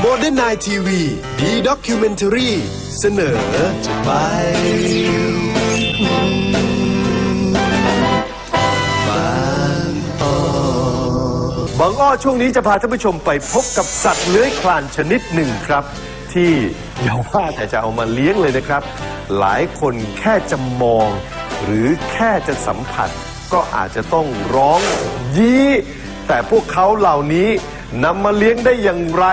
โมเดิร์นไนทีวีดีด็อกิวเมนทรีเสนอจะไป บางอ้อช่วงนี้จะพาท่านผู้ชมไปพบกับสัตว์เลื้อยคลานชนิดหนึ่งครับ ที่อย่าว่าแต่จะเอามาเลี้ยงเลยนะครับ หลายคนแค่จะมอง หรือแค่จะสัมผัส ก็อาจจะต้องร้องยี้แต่พวกเขาเหล่านี้ นำมาเลี้ยงได้อย่างไร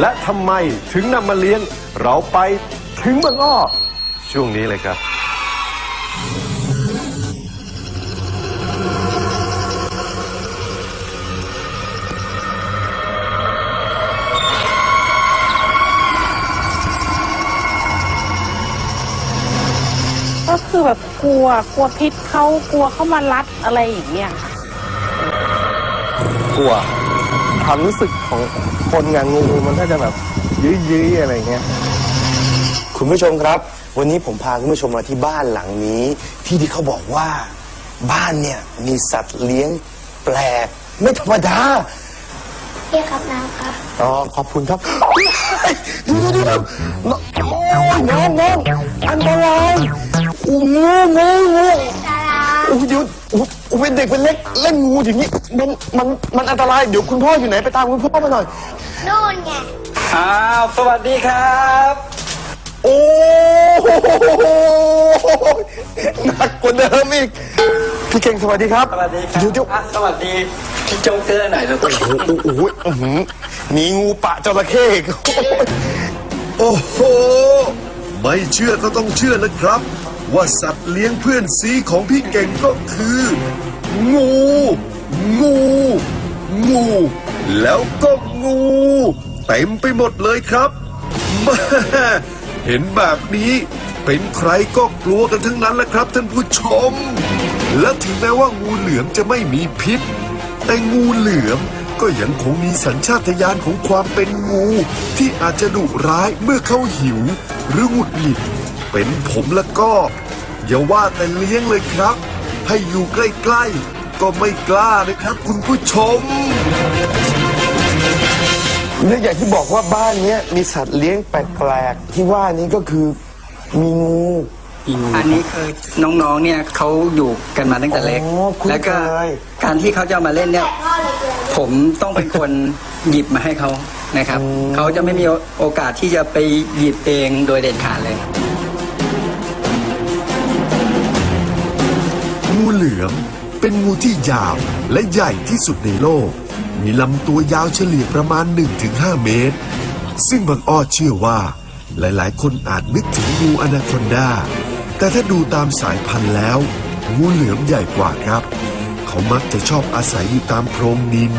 และทำไมถึงนำมาเลี้ยง เราไปถึงบางอ้อ ช่วงนี้เลยครับ ก็คือแบบกลัวกลัวพิษเขากลัวเขามารัดอะไรอย่างเงี้ยค่ะ กลัว ความรู้สึกของคนงานงูมันก็จะแบบยื้อๆอะไรเงี้ย คุณผู้ชมครับ วันนี้ผมพาคุณผู้ชมมาที่บ้านหลังนี้ ที่ที่เขาบอกว่า บ้านเนี่ยมีสัตว์เลี้ยงแปลก ไม่ธรรมดาเรียกครับน้ำครับอ๋อขอบคุณครับดูดูดูดูโอ้ยน้องน้องอันตรายโอ้งูงูงู ดาราโอ้ยเดี๋ยวโอ้โอ้เป็นเด็กเป็นเล็กเล่นงูอย่างนี้มันมันมันอันตรายเดี๋ยวคุณพ่ออยู่ไหนไปตามคุณพ่อมาหน่อยนู่นไงอ้าวสวัสดีครับ โอ้โหหนักกว่าเดิมอีกพี่เก่งสวัสดีครับสวัสดีครับเดี๋ยวเดี๋ยวอะสวัสดีพี่โจ๊กเกอร์หน่อยลูกโอ้โหอื้อหือมีงูปะจระเข้อีกโอ้โห ไม่เชื่อก็ต้องเชื่อนะครับ ว่าสัตว์เลี้ยงเพื่อนซีของพี่เก่งก็คือ งู งู งู แล้วก็งูเต็มไปหมดเลยครับม่เห็นแบบนี้เป็นใครก็กลัวกันทั้งนั้นแหละครับท่านผู้ชม และถึงแม้ว่างูเหลือมจะไม่มีพิษ แต่งูเหลือม ก็ยังคงมีสัญชาตญาณของความเป็นงู ที่อาจจะดุร้ายเมื่อเขาหิว หรือหงุดหงิด เป็นผมแล้วก็ อย่าว่าแต่เลี้ยงเลยครับ ให้อยู่ใกล้ๆ ก็ไม่กล้านะครับคุณผู้ชมและอย่างที่บอกว่าบ้านเนี้ยมีสัตว์เลี้ยงแปลกๆที่ว่านี้ก็คือมีงู อันนี้คือน้องๆเนี่ยเขาอยู่กันมาตั้งแต่เล็กอ๋อคุ้นเคยแล้วก็การที่เขาจะเอามาเล่นเนี่ย ผมต้องเป็นคนหยิบมาให้เขานะครับเขาจะไม่มีโอกาสที่จะไปหยิบเองโดยเด็ดขาดเลย งูเหลือมเป็นงูที่ยาวและใหญ่ที่สุดในโลก มีลำตัวยาวเฉลี่ยประมาณ 1-5 เมตร ซึ่งบางอ้อเชื่อว่า หลายๆ คนอาจนึกถึงงูอนาคอนดา แต่ถ้าดูตามสายพันธุ์แล้ว งูเหลือมใหญ่กว่าครับ เขามักจะชอบอาศัยอยู่ตามโพรงดิน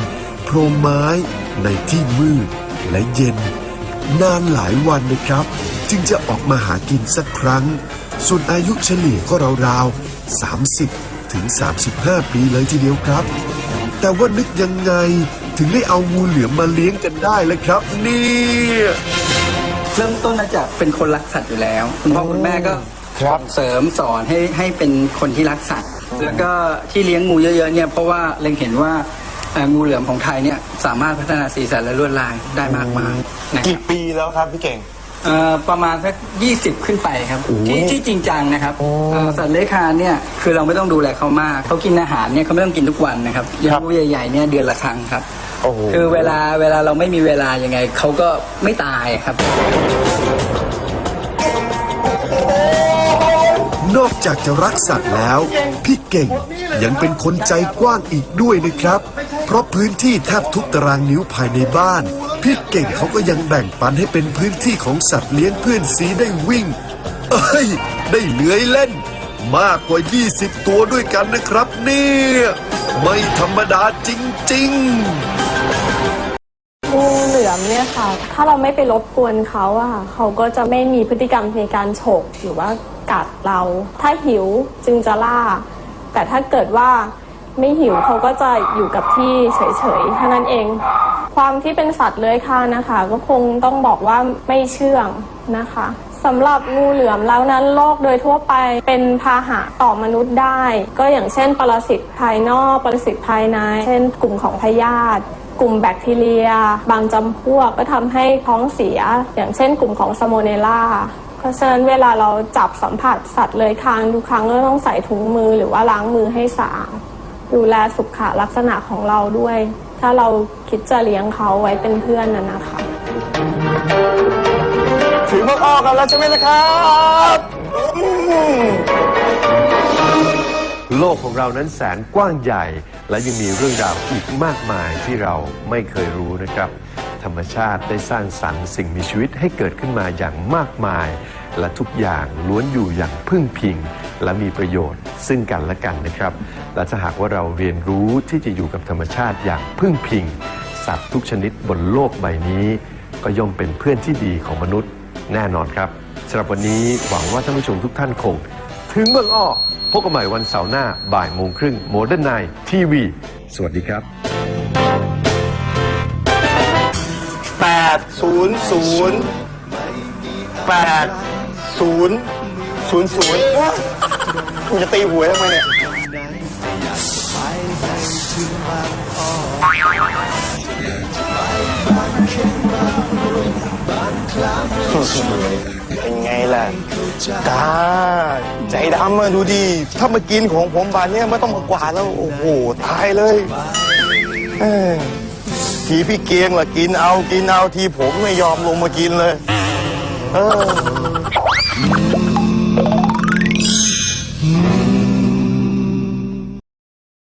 โพรงไม้ ในที่มืดและเย็น นานหลายวันนะครับ จึงจะออกมาหากินสักครั้ง ส่วนอายุเฉลี่ยก็ราวๆ 30 ถึง 35 ปีเลยทีเดียวครับ แต่ว่านึกยังไงถึงได้เอางูเหลือมมาเลี้ยงกันได้เลยครับ นี่ เริ่มต้นมาจากเป็นคนรักสัตว์อยู่แล้ว คุณพ่อคุณแม่ก็ ครับเสริมสอนให้ให้เป็นคนที่รักสัตว์ แล้วก็ที่เลี้ยงงูเยอะๆเนี่ยเพราะว่าเล็งเห็นว่าเอ่องูเหลือมของไทยเนี่ยสามารถพัฒนาสีสันและลวดลายได้มากมายนะคกี่รับปีแล้วครับพี่เก่ง เอ่อประมาณสัก20 ขึ้นไปครับที่ที่จริงจังนะครับเอ่อสัตว์เลื้อยคลานเนี่ยคือเราไม่ต้องดูแลเขามากเขากินอาหารเนี่ยเขาไม่ต้องกินทุกวันนะครับอย่างงูใหญ่ๆเนี่ยเดือนละครั้งครับ โอ้โห คือเวลาเวลาเราไม่มีเวลายังไงเขาก็ไม่ตายครับ นอกจากจะรักสัตว์แล้ว พี่เก่งยังเป็นคนใจกว้างอีกด้วยนะครับ เพราะพื้นที่แทบทุกตารางนิ้วภายในบ้าน พี่เก่งเขาก็ยังแบ่งปันให้เป็นพื้นที่ของสัตว์เลี้ยงเพื่อนสีได้วิ่ง เอ้ย ได้เลื้อยเล่น มากกว่า 20 ตัวด้วยกันนะครับ เนี่ย ไม่ธรรมดาจริง ๆงูเหลือมเนี่ยค่ะ ถ้าเราไม่ไปรบกวนเขาอะค่ะเขาก็จะไม่มีพฤติกรรมในการฉกหรือว่า กัดเรา ถ้าหิวจึงจะล่า แต่ถ้าเกิดว่าไม่หิวเขาก็จะอยู่กับที่เฉยๆเท่านั้นเอง ความที่เป็นสัตว์เลื้อยคลานนะคะ ก็คงต้องบอกว่าไม่เชื่องนะคะสำหรับงูเหลือมแล้วนั้นโรคโดยทั่วไปเป็นพาหะต่อมนุษย์ได้ ก็อย่างเช่นปรสิตภายนอกปรสิตภายใน เช่นกลุ่มของพยาธิกลุ่มแบคทีเรีย บางจำพวกก็ทำให้ท้องเสีย อย่างเช่นกลุ่มของสโมเนล่า เพราะฉะนั้นเวลาเราจับสัมผัสสัตว์เลื้อยคลานทุกครั้งก็ต้องใส่ถุงมือหรือว่าล้างมือให้สะอาดดูแลสุขลักษณะของเราด้วย ถ้าเราคิดจะเลี้ยงเขาไว้เป็นเพื่อนน่ะนะคะ ถึงบางอ้อกันแล้วใช่ไหมล่ะครับอืมโลกของเรานั้นแสนกว้างใหญ่ และยังมีเรื่องราวอีกมากมายที่เราไม่เคยรู้นะครับ ธรรมชาติได้สร้างสรรค์สิ่งมีชีวิตให้เกิดขึ้นมาอย่างมากมาย และทุกอย่างล้วนอยู่อย่างพึ่งพิง และมีประโยชน์ซึ่งกันและกันนะครับ และถ้าหากว่าเราเรียนรู้ที่จะอยู่กับธรรมชาติอย่างพึ่งพิง สัตว์ทุกชนิดบนโลกใบนี้ ก็ย่อมเป็นเพื่อนที่ดีของมนุษย์แน่นอนครับสำหรับวันนี้หวังว่าท่านผู้ชมทุกท่านคง ถึงเมืองอ้อพบกันใหม่วันเสาร์หน้าบ่ายโมงครึ่งโมเดิร์นไนทีวีสวัสดีครับ ดศูนย์ศูนย์แปดศูนย์ศูนย์ศูนย์กูจะตีหวยทำไมเนี่ยเป็นไงล่ะกาใจดำอะดูดิถ้ามากินของผมบานเนี้ยไม่ต้องมากวาดแล้ว โอ้โห ตายเลย เอ้ย ทีพี่เกียงล่ะกินเอากินเอาทีผมไม่ยอมลงมากินเลย เออ